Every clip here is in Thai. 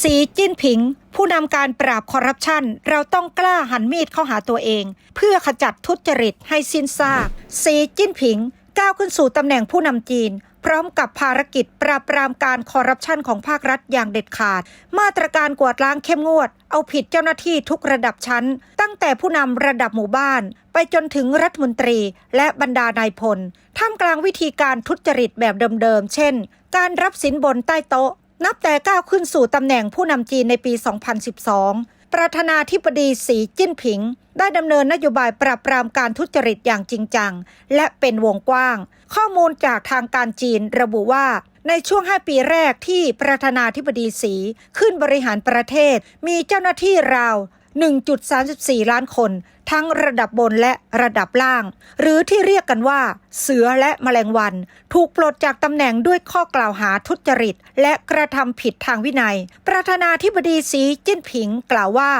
สีจิ้นผิง ผู้นำการปราบคอร์รัปชัน เราต้องกล้าหันมีดเข้าหาตัวเอง เพื่อขจัดทุจริตให้สิ้นซากสีจิ้นผิงก้าวขึ้นสู่ตำแหน่งผู้นำจีน พร้อมกับภารกิจปราบปรามการคอร์รัปชันของภาครัฐอย่างเด็ดขาด มาตรการกวาดล้างเข้มงวด เอาผิดเจ้าหน้าที่ทุกระดับชั้น ตั้งแต่ผู้นำระดับหมู่บ้าน ไปจนถึงรัฐมนตรีและบรรดานายพลท่ามกลางวิธีการทุจริตแบบเดิมๆ เช่น การรับสินบนใต้โต๊ะ นับแต่ก้าวขึ้นสู่ตำแหน่งผู้นำจีนในปี 2012 ประธานาธิบดีสีจิ้นผิง ได้ดำเนินนโยบายปราบปรามการทุจริตอย่างจริงจัง และเป็นวงกว้าง ข้อมูลจากทางการจีนระบุว่าในช่วง 5 ปีแรกที่ประธานาธิบดีสีขึ้นบริหารประเทศ มีเจ้าหน้าที่ราว 1.34 ล้านคน ทั้งระดับบนและระดับล่าง หรือที่เรียกกันว่า เสือและแมลงวัน ถูกปลดจากตำแหน่งด้วยข้อกล่าวหาทุจริต และกระทำผิดทางวินัย ประธานาธิบดีสีจิ้นผิงกล่าวว่า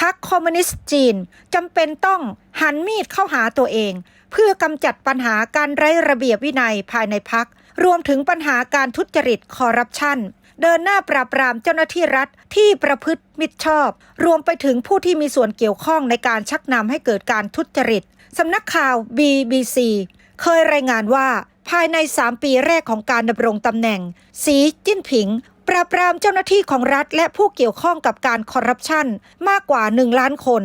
พรรคคอมมิวนิสต์จีนจำเป็นต้องหันมีดเข้าหาตัวเอง เพื่อกำจัดปัญหาการไร้ระเบียบวินัยภายในพรรค รวมถึงปัญหาการทุจริตคอร์รัปชันเดินหน้าปราบปรามเจ้าหน้าที่รัฐที่ประพฤติมิชอบ รวมไปถึงผู้ที่มีส่วนเกี่ยวข้องในการชักนำให้เกิดการทุจริตสำนักข่าว BBC เคยรายงานว่า ภายใน 3 ปีแรกของการดำรงตำแหน่ง สีจิ้นผิง ปราบปรามเจ้าหน้าที่ของรัฐและผู้เกี่ยวข้องกับการคอร์รัปชันมากกว่า 1 ล้านคน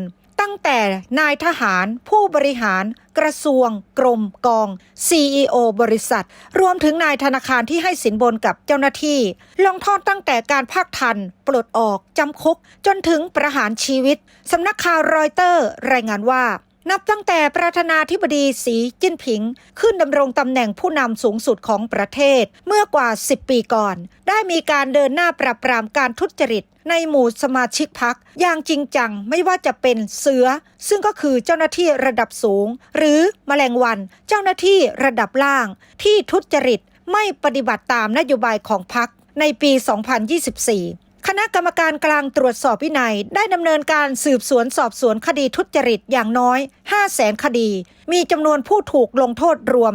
แต่นายทหารผู้บริหาร กระทรวง กรมกอง CEO บริษัท รวมถึงนายธนาคารที่ให้สินบนกับเจ้าหน้าที่ ลงโทษตั้งแต่การภาคทัน ปลดออกจำคุก จนถึงประหารชีวิตสำนักข่าวรอยเตอร์ รายงานว่า นับตั้งแต่ประธานาธิบดีสีจิ้นผิง ขึ้นดำรงตำแหน่งผู้นำสูงสุดของประเทศ เมื่อกว่า 10 ปีก่อน ได้มีการเดินหน้าปราบปรามการทุจริต ในหมู่สมาชิกพักอย่างจริงจังไม่ว่าจะเป็นเสือ ซึ่งก็คือเจ้าหน้าที่ระดับสูง หรือแมลงวัน เจ้าหน้าที่ระดับล่าง ที่ทุจริตไม่ปฏิบัติตามนโยบายของพักในปี 2024 คณะกรรมการกลางตรวจสอบวินัย ได้ดำเนินการสืบสวนสอบสวนคดีทุจริตอย่างน้อย5 0 0แสนคดี มีจำนวนผู้ถูกลงโทษรวม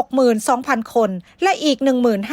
462,000 คน และอีก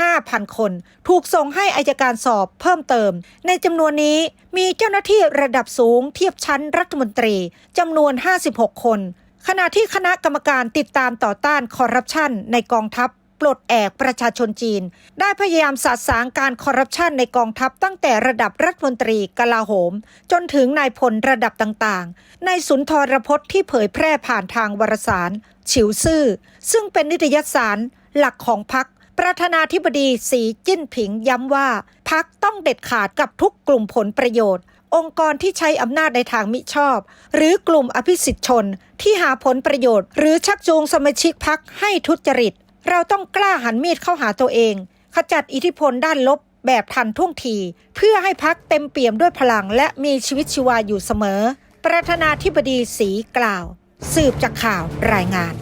15,000 คน ถูกส่งให้อายการสอบเพิ่มเติม ในจำนวนนี้มีเจ้าหน้าที่ระดับสูงเทียบชั้นรัฐมนตรีจำนวน 56 คน ขณะที่คณะกรรมการติดตามต่อต้านคอร์รัปชันในกองทัพ ปลดแอกประชาชนจีน ได้พยายามสาดสางการคอร์รัปชันในกองทัพตั้งแต่ระดับรัฐมนตรีกลาโหม จนถึงนายพลระดับต่างๆ ในสุนทรพจน์ที่เผยแพร่ผ่านทางวารสาร ฉิวซื่อ ซึ่งเป็นนิตยสารหลักของพรรคประธานาธิบดีสีจิ้นผิงย้ำว่าพักต้องเด็ดขาดกับทุกกลุ่มผลประโยชน์ องค์กรที่ใช้อำนาจในทางมิชอบ หรือกลุ่มอภิสิทธิชนที่หาผลประโยชน์ หรือชักจูงสมาชิกพักให้ทุจริต เราต้องกล้าหันมีดเข้าหาตัวเอง ขจัดอิทธิพลด้านลบแบบทันท่วงที เพื่อให้พักเต็มเปี่ยมด้วยพลังและมีชีวิตชีวาอยู่เสมอ ประธานาธิบดีสีกล่าว สืบจากข่าวรายงาน